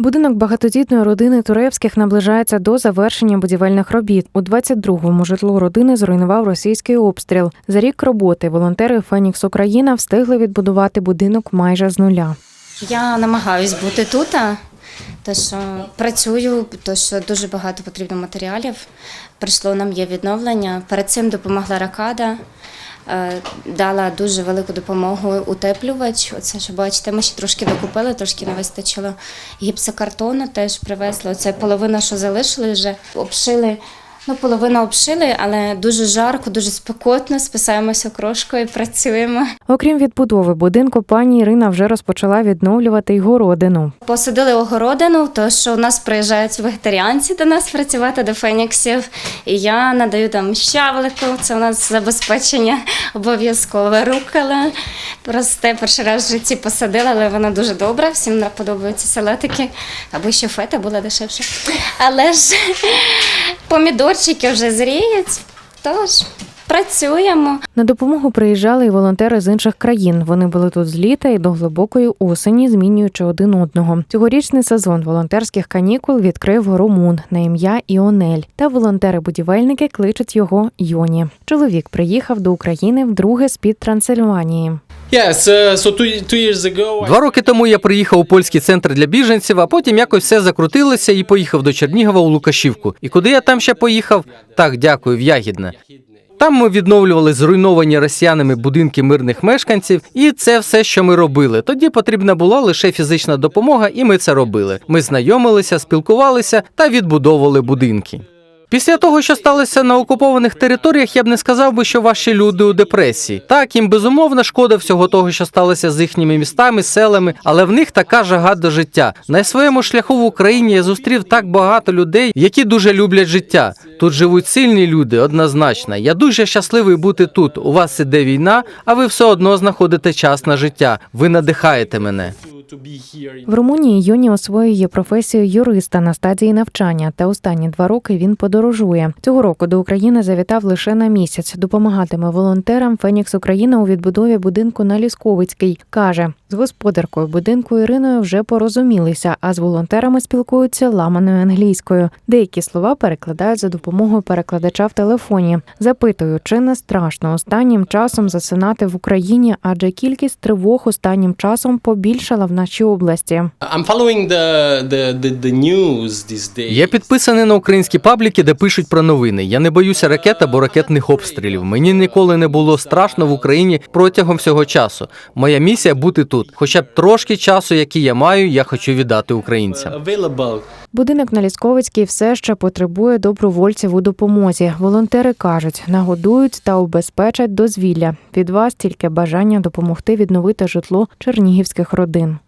Будинок багатодітної родини Туревських наближається до завершення будівельних робіт. У 22-му житло родини зруйнував російський обстріл. За рік роботи волонтери Фенікс Україна встигли відбудувати будинок майже з нуля. Я намагаюсь бути тут, то що працюю, то що дуже багато потрібно матеріалів. Прийшло нам є відновлення. Перед цим допомогла ракада. Е, Дала дуже велику допомогу утеплювач. Оце що бачите, ми ще трошки докупили, трошки не вистачило. Гіпсокартону теж привезли. Оце половина, що залишили вже, обшили. Ну, половину обшили, але дуже жарко, дуже спекотно. Списаємося крошкою, працюємо. Окрім відбудови будинку, пані Ірина вже розпочала відновлювати й городину. Посадили огородину, то що у нас приїжджають вегетаріанці до нас працювати до феніксів. І я надаю там щавлику, це у нас забезпечення обов'язкове. Рукола. Просто перший раз в житті посадила, але вона дуже добра, всім подобаються салатики. Або ще фета була дешевше. Але ж помідорчики вже зріють, тож працюємо. На допомогу приїжджали й волонтери з інших країн. Вони були тут з літа і до глибокої осені, змінюючи один одного. Цьогорічний сезон волонтерських канікул відкрив румун на ім'я Іонель. Та волонтери-будівельники кличуть його Йоні. Чоловік приїхав до України вдруге з під Трансильванії. Uh, Два роки тому я приїхав у польський центр для біженців, а потім якось все закрутилося і поїхав до Чернігова у Лукашівку. І куди я там ще поїхав? Так, дякую, в Ягідне. Там ми відновлювали зруйновані росіянами будинки мирних мешканців, і це все, що ми робили. Тоді потрібна була лише фізична допомога, і ми це робили. Ми знайомилися, спілкувалися та відбудовували будинки. Після того, що сталося на окупованих територіях, я б не сказав би, що ваші люди у депресії. Так, їм безумовно шкода всього того, що сталося з їхніми містами, селами, але в них така жага до життя. На своєму шляху в Україні я зустрів так багато людей, які дуже люблять життя. Тут живуть сильні люди, однозначно. Я дуже щасливий бути тут. У вас іде війна, а ви все одно знаходите час на життя. Ви надихаєте мене. В Румунії Йоні освоює професію юриста на стадії навчання, та останні два роки він подорожує. Цього року до України завітав лише на місяць. Допомагатиме волонтерам Фенікс Україна у відбудові будинку на Лісковицький. каже з господаркою будинку Іриною вже порозумілися, а з волонтерами спілкуються ламаною англійською. Деякі слова перекладають за допомогою перекладача в телефоні. Запитую, чи не страшно останнім часом засинати в Україні, адже кількість тривог останнім часом побільшала в нашій області. Я підписаний на українські пабліки, де пишуть про новини. Я не боюся ракет або ракетних обстрілів. Мені ніколи не було страшно в Україні протягом всього часу. Моя місія бути тут. Хоча б трошки часу, який я маю, я хочу віддати українцям. Будинок на Лісковицькій все ще потребує добровольців у допомозі. Волонтери кажуть, нагодують та убезпечать дозвілля. Від вас тільки бажання допомогти відновити житло чернігівських родин.